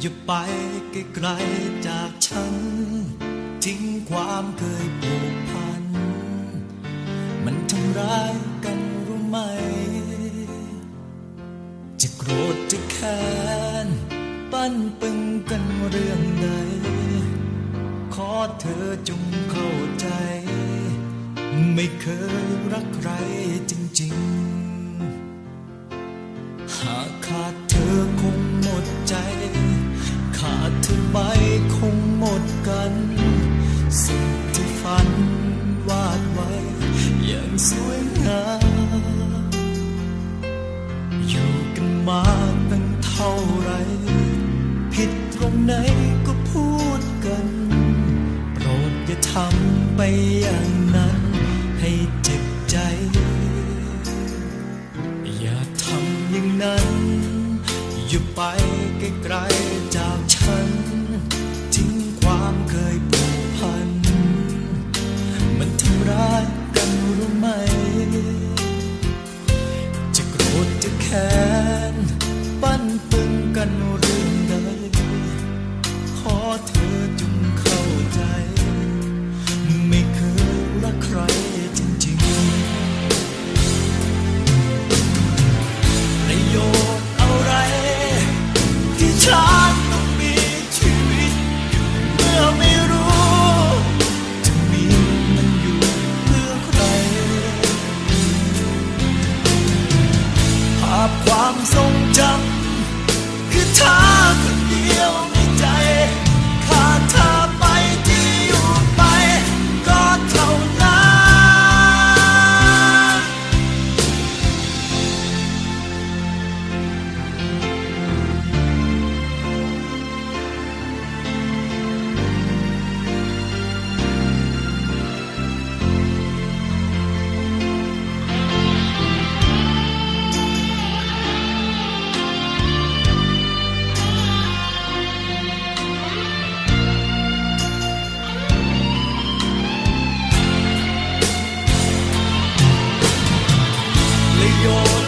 อย่าไปไกลๆจากฉัน ทิ้งความเคยผูกพัน มันทำร้ายกันรู้ไหม จะโกรธจะแค้นปั้นปึงกันเรื่องใด ขอเธอจงเข้าใจ ไม่เคยรักใครจริง ๆ สวยงามอยู่กันมาตั้งเท่าไร ผิดตรงไหนก็พูดกัน โปรดอย่าทำไปอย่างนั้น ให้เจ็บใจ อย่าทำอย่างนั้น อยู่ไปไกลๆจากฉันา your